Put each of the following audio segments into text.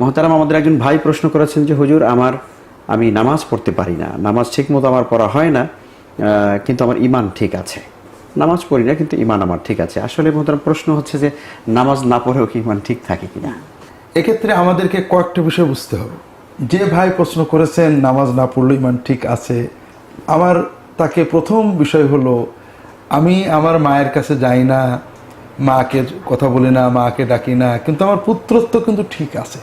মহতারাম, আমাদের একজন ভাই প্রশ্ন করেছেন যে, হুজুর, আমার, আমি নামাজ পড়তে পারি না। নামাজ ঠিক মতো আমার পড়া হয় না কিন্তু আমার ইমান ঠিক আছে। নামাজ পড়ি না, কিন্তু ইমান আমার ঠিক আছে। আসলে মহতারাম, প্রশ্ন হচ্ছে যে, নামাজ না পড়েও কি ইমান ঠিক থাকে কিনা? এক্ষেত্রে আমাদেরকে কয়েকটা বিষয় বুঝতে হবে। যে ভাই প্রশ্ন করেছেন, নামাজ না পড়লে ইমান ঠিক আছে। আমার, তাকে প্রথম বিষয় হলো, আমি আমার মায়ের কাছে যাই না, মাকে কথা বলি না, মাকে ডাকি না, কিন্তু আমার পুত্রত্ব কিন্তু ঠিক আছে।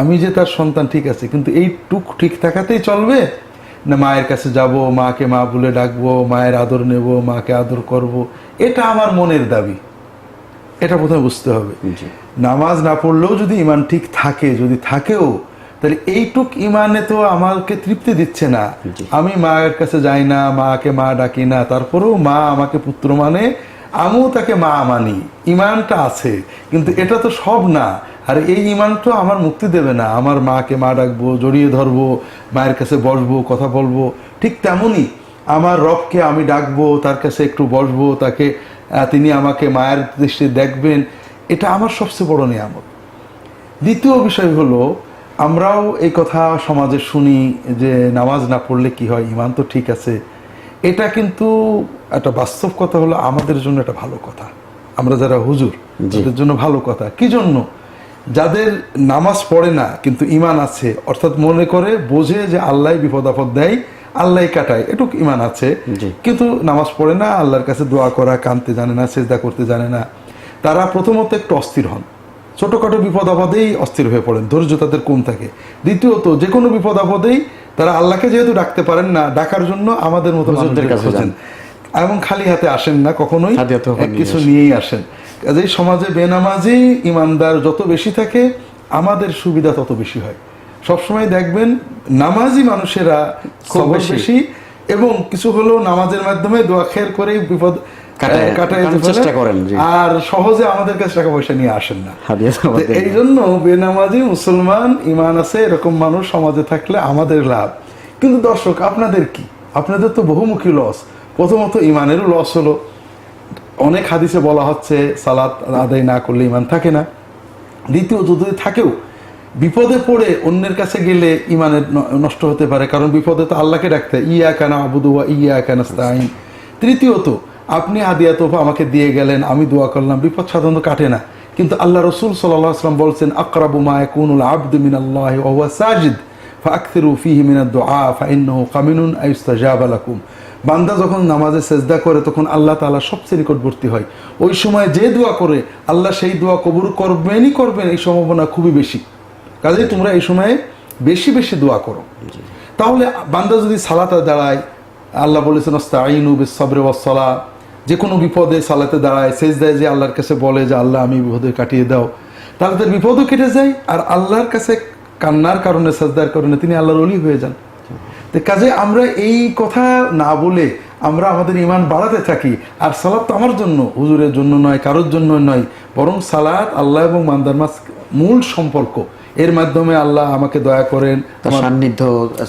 আমি যে তার সন্তান ঠিক আছে কিন্তু এই টুক ঠিক থাকাতেই চলবে? না মায়ের কাছে যাব মাকে মা বলে ডাকবো মায়ের আদর নেব মাকে আদর করব? এটা আমার মনের দাবি। এটা প্রথমে বুঝতে হবে। নামাজ না পড়লেও যদি ইমান ঠিক থাকে যদি থাকেও তাহলে এইটুক ইমানে তো আমাকে তৃপ্তি দিচ্ছে না। আমি মায়ের কাছে যাই না মাকে মা ডাকি না তারপরেও মা আমাকে পুত্র মানে আমিও তাকে মা মানি, ইমানটা আছে, কিন্তু এটা তো সব না। আর এই ইমান তো আমার মুক্তি দেবে না। আমার মাকে মা ডাকবো, জড়িয়ে ধরবো, মায়ের কাছে বসবো, কথা বলব। ঠিক তেমনই আমার রবকে আমি ডাকবো, তার কাছে একটু বসবো, তাকে তিনি আমাকে মায়ের দৃষ্টি দেখবেন। এটা আমার সবচেয়ে বড় নিয়ামত। দ্বিতীয় বিষয় হলো, আমরাও এই কথা সমাজে শুনি যে নামাজ না পড়লে কি হয়? ইমান তো ঠিক আছে এটা কিন্তু একটা বাস্তব কথা হলো আমাদের জন্য একটা ভালো কথা। আমরা যারা হুজুর তাদের জন্য ভালো কথা। কি জন্য? যাদের নামাজ পড়ে না কিন্তু ইমান আছে অর্থাৎ মনে করে বোঝে যে আল্লাহ বিপদ আপদ দেয় আল্লাহ কাটায় এটুক ইমান আছে। কিন্তু নামাজ পড়ে না আল্লাহর কাছে দোয়া করা কানতে জানে না সেজদা করতে জানে না। তারা প্রথমত একটু অস্থির হন। ছোটখাটো বিপদ আপদেই অস্থির হয়ে পড়েন ধৈর্য তাদের কম থাকে। দ্বিতীয়ত যে কোনো বিপদ আপদেই তারা আল্লাহকে যেহেতু ডাকতে পারেন না ডাকার জন্য আমাদের মতো মানুষদের কাছে এবং খালি হাতে আসেন না কখনোই কিছু নিয়েই আসেন। কাজেই সমাজে বেনামাজি ইমানদার যত বেশি থাকে আমাদের সুবিধা তত বেশি হয়। সবসময় দেখবেন নামাজি মানুষেরা খুব বেশি। এবং কিছু হলেও নামাজের মাধ্যমে দোয়া খেয়ার করে বিপদ চেষ্টা করেন, আর সহজে আমাদের কাছে টাকা পয়সা নিয়ে আসেন না। এই জন্য বেনামাজি মুসলমান ইমান আছে এরকম মানুষ সমাজে থাকলে আমাদের লাভ। কিন্তু দর্শক আপনাদের কি? আপনাদের তো বহুমুখী লস। প্রথমত ইমানেরও লস হলো। অনেক হাদিসে বলা হচ্ছে সালাত আদায় না করলে ইমান থাকে না। দ্বিতীয়ত যদি থাকেও বিপদে পড়ে অন্যের কাছে গেলে ইমানের নষ্ট হতে পারে। কারণ বিপদে তো আল্লাহকে ডাকতে ইয়া কানা আবুদুয়া ইয়া কানা তৃতীয়ত আপনি হাদিয়া তোফা আমাকে দিয়ে গেলেন, আমি দোয়া করলাম। বিপদ সাধারণত কাটে না। কিন্তু আল্লাহ রসুল সাল্লাহ আসলাম বলছেন, আকরাবু মা ইয়াকুনুল আবদু মিনাল্লাহি ওয়া হুয়া সাজিদ ফাকথিরু ফিহি মিনাদ দুআ, ফাইন্নাহু কামিনুন আইস্তাজাবা লাকুম। বান্দা যখন নামাজে সেজদা করে, তখন আল্লাহ তাআলা সবচেয়ে নিকটবর্তী হয়। ওই সময় যে দোয়া করে, আল্লাহ সেই দোয়া কবুল করবেনই করবেন, এই সম্ভাবনা খুবই বেশি। কাজেই তোমরা এই সময়ে বেশি বেশি দোয়া করো। তাহলে বান্দা যদি সালাতা দাঁড়ায় আল্লাহ বলেছেন আইনু বিসবরে ওয়াসলা যে কোনো বিপদে সালাতে দাঁড়ায় শেষ দেয় যে আল্লাহর কাছে বলে যে, আল্লাহ, আমি বিপদে কাটিয়ে দাও। তাহলে তার বিপদও কেটে যায়, আর আল্লাহর কাছে কান্নার কারণে, সাজদার কারণে তিনি আল্লাহর অলি হয়ে যান। তো কাজে আমরা এই কথা না বলে আমরা আমাদের ইমান বাড়াতে থাকি, আর সালাদ তো আমার জন্য, হুজুরের জন্য নয়, কারোর জন্য নয়, বরং সালাদ আল্লাহ এবং মান্দার মাস মূল সম্পর্ক। এর মাধ্যমে আল্লাহ আমাকে দয়া করেন সান্নিধ্য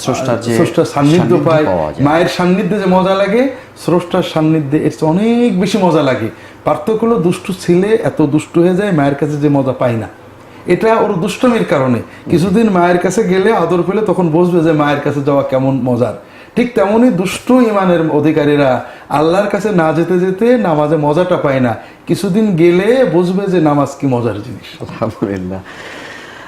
স্রষ্টার যে স্রষ্টার সান্নিধ্য পায়। মায়ের সান্নিধ্যে যে মজা লাগে স্রষ্টার সান্নিধ্যে এর অনেক বেশি মজা লাগে। পার্থক্য হলো দুষ্টু ছেলে এত দুষ্টু হয়ে যায় মায়ের কাছে যে মজা পায় না। এটা ওর দুষ্টমির কারণে। কিছুদিন মায়ের কাছে গেলে আদর পেলে তখন বুঝবে যে মায়ের কাছে যাওয়া কেমন মজার। ঠিক তেমনই দুষ্ট ইমানের অধিকারীরা আল্লাহর কাছে না যেতে যেতে নামাজে মজাটা পায় না। কিছুদিন গেলে বুঝবে যে নামাজ কি মজার জিনিস। আলহামদুলিল্লাহ।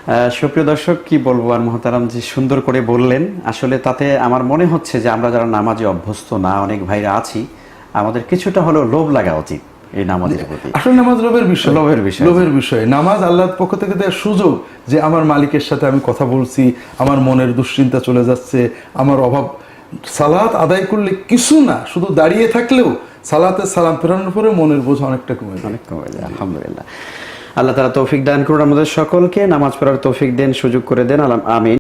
সুপ্রিয় দর্শক কি বলব আর মহতারাম যে সুন্দর করে বললেন। আসলে তাতে আমার মনে হচ্ছে যে আমরা যারা নামাজে অভ্যস্ত না অনেক ভাইরা আছি আমাদের কিছুটা হলেও লোভ লাগা উচিত এই নামাজের প্রতি। আসলে নামাজ লোভের বিষয়। লোভের বিষয়। লোভের বিষয়। নামাজ আল্লাহর পক্ষ থেকে দেওয়ার সুযোগ যে আমার মালিকের সাথে আমি কথা বলছি আমার মনের দুশ্চিন্তা চলে যাচ্ছে আমার অভাব। সালাত আদায় করলে কিছু না শুধু দাঁড়িয়ে থাকলেও সালাতে সালাম ফেরানোর পরে মনের বোঝা অনেকটা কমে যায়। অনেক কমে যায় আলহামদুলিল্লাহ। আল্লাহ তালা তৌফিক দান করুন আমাদের সকলকে। নামাজ পড়ার তৌফিক দেন, সুযোগ করে দেন। আলাম- আমিন।